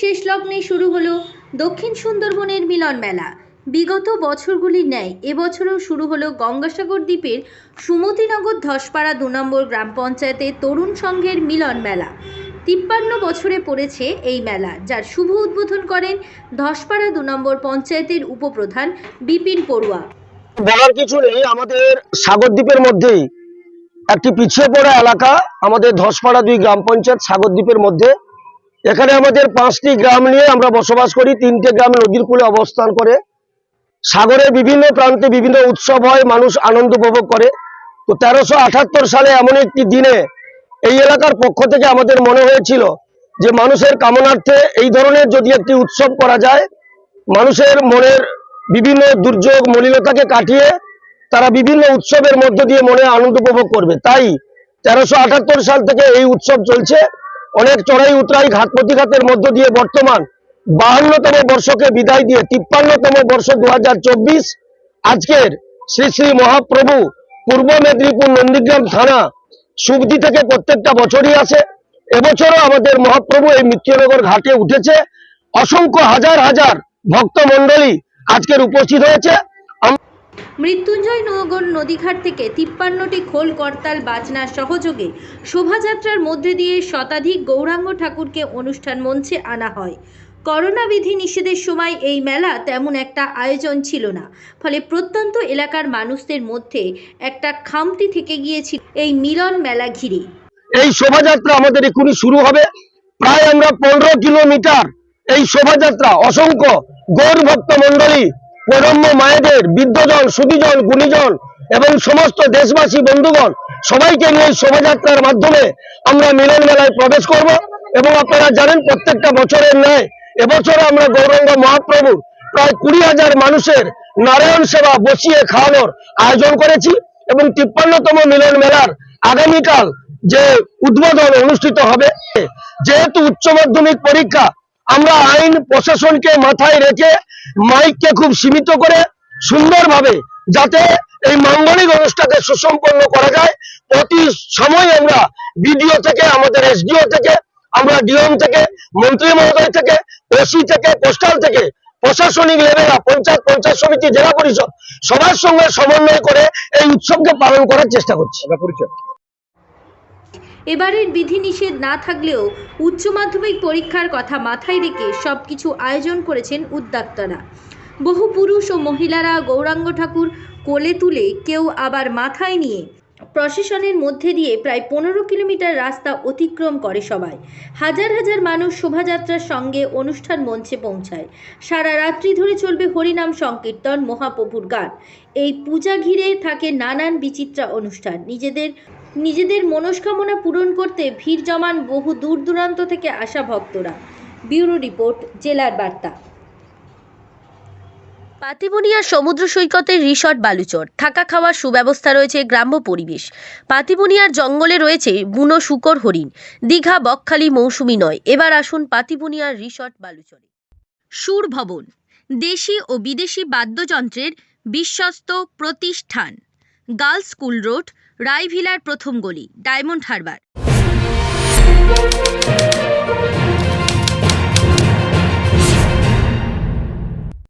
শেষ লগ্নে শুরু হলো দক্ষিণ সুন্দরবনের মিলন মেলা। বিগত বছরগুলির ন্যায় এবছরও শুরু হলো গঙ্গাসাগর দ্বীপের সুমতিনগর ধসপাড়া দু নম্বর গ্রাম পঞ্চায়েতের তরুণ সংঘের মিলন মেলা। তিপ্পান্ন বছরে পড়েছে এই মেলা, যার শুভ উদ্বোধন করেন ধসপাড়া দু নম্বর পঞ্চায়েতের উপপ্রধান বিপিন পড়ুয়া। বলার কিছু নেই, আমাদের সাগরদ্বীপের মধ্যেই একটি পিছিয়ে পড়া এলাকা, আমাদের ধসপাড়া দুই গ্রাম পঞ্চায়েত সাগরদ্বীপের মধ্যে এখানে আমাদের পাঁচটি গ্রাম নিয়ে আমরা বসবাস করি। তিনটে গ্রাম নদীর কূলে অবস্থান করে। সাগরের বিভিন্ন প্রান্তে বিভিন্ন উৎসব হয়, মানুষ আনন্দ উপভোগ করে। তো তেরোশো আঠাত্তর সালে এমন একটি দিনে এই এলাকার পক্ষ থেকে আমাদের মনে হয়েছিল যে মানুষের কামনার্থে এই ধরনের যদি একটি উৎসব করা যায়, মানুষের মনের বিভিন্ন দুর্যোগ, মলিনতাকে কাটিয়ে তারা বিভিন্ন উৎসবের মধ্য দিয়ে মনে আনন্দ উপভোগ করবে। তাই তেরোশো সাল থেকে এই উৎসব চলছে। অনেক চড়াই উতরাই ঘাট প্রতিঘাতের মধ্য দিয়ে বর্তমান বাহান্নতম বর্ষকে বিদায় দিয়ে তিপ্পান্নতম বর্ষ দু হাজার চব্বিশ। আজকের শ্রী শ্রী মহাপ্রভু পূর্ব মেদিনীপুর নন্দীগ্রাম থানা সুবদি থেকে প্রত্যেকটা বছরই আসে। এবছরও আমাদের মহাপ্রভু এই মৃত্যুনগর ঘাটে উঠেছে। অসংখ্য হাজার হাজার ভক্ত মন্ডলী আজকের উপস্থিত হয়েছে। মৃত্যুঞ্জয় নগর নদীঘাট থেকে তিপ্পান্নটি খোল করতাল বাজনা সহযোগে শোভাযাত্রার মধ্যে দিয়ে শতাধিক গৌরাঙ্গ ঠাকুরকে অনুষ্ঠান মঞ্চে আনা হয়। করোনা বিধি নিষেধের সময় এই মেলা তেমন একটা আয়োজন ছিল না। ফলে প্রত্যন্ত এলাকার মানুষদের মধ্যে একটা খামতি থেকে গিয়েছিল এই মিলন মেলা ঘিরে। এই শোভাযাত্রা আমাদের এক্ষুনি শুরু হবে। প্রায় আমরা পনেরো কিলোমিটার এই শোভাযাত্রা অসংখ্য গৌর ভক্ত মন্ডলী প্রজন্ম মায়েদের, বৃদ্ধজন সুদীজন গুণীজন এবং সমস্ত দেশবাসী, বন্ধুগণ, সবাইকে নিয়ে শোভাযাত্রার মাধ্যমে আমরা মিলন মেলায় প্রবেশ করব এবং আপনারা জানেন প্রত্যেকটা বছরের ন্যায় এবছর আমরা গৌরঙ্গ মহাপ্রভু প্রায় কুড়ি হাজার মানুষের নারায়ণ সেবা বসিয়ে খাওয়ানোর আয়োজন করেছি এবং তিপ্পান্নতম মিলন মেলার আগামীকাল যে উদ্বোধন অনুষ্ঠিত হবে, যেহেতু উচ্চ মাধ্যমিক পরীক্ষা আমরা আইন প্রশাসনকে মাথায় রেখে মাইককে খুব সীমিত করে সুন্দরভাবে যাতে এই মাঙ্গলিক অনুষ্ঠানকে সুসম্পন্ন করা যায়। প্রতি সময় আমরা বিডিও থেকে, আমাদের এসডিও থেকে, আমরা ডিএম থেকে, মন্ত্রী মহোদয় থেকে, ওসি থেকে, পোস্টাল থেকে, প্রশাসনিক লেভেল পঞ্চায়েত পঞ্চায়েত সমিতি, জেলা পরিষদ, সবার সঙ্গে সমন্বয় করে এই উৎসবকে পালন করার চেষ্টা করছি। এবারের বিধিনিষেধ না থাকলেও উচ্চ মাধ্যমিক পরীক্ষার কথা মাথায় রেখে সব কিছু আয়োজন করেছেন উদ্যোক্তারা। বহু পুরুষ ও মহিলারা গৌরাঙ্গ ঠাকুর কোলে তুলে কেউ আবার মাথায় নিয়ে প্রশাসনের মধ্যে দিয়ে প্রায় পনেরো কিলোমিটার রাস্তা অতিক্রম করে সবাই। হাজার হাজার মানুষ শোভাযাত্রার সঙ্গে অনুষ্ঠান মঞ্চে পৌঁছায়। সারা রাত্রি ধরে চলবে হরিনাম সংকীর্তন, মহাপ্রভুর গান। এই পূজা ঘিরে থাকে নানান বিচিত্রা অনুষ্ঠান। নিজেদের নিজেদের মনস্কামনা পূরণ করতে ভিড় জমান বহু দূর দূরান্ত থেকে আসা ভক্তরা। ব্যুরো রিপোর্ট, জেলার বার্তা। পাতিবুনিয়া সমুদ্র সৈকতের রিসর্ট বালুচর। থাকা খাওয়ার সুব্যবস্থা রয়েছে গ্রাম্য পরিবেশ। পাতিবুনিয়ার জঙ্গলে রয়েছে বুনো শুকর হরিণ। দীঘা, বকখালি, মৌসুমি নয়। এবার আসুন পাতিবুনিয়ার রিসর্ট বালুচরে। সুর ভবন দেশি ও বিদেশি বাদ্যযন্ত্রের বিশ্বস্ত প্রতিষ্ঠান। গার্লস স্কুল রোড রায়ভিলার প্রথম গলি ডায়মন্ড হারবার।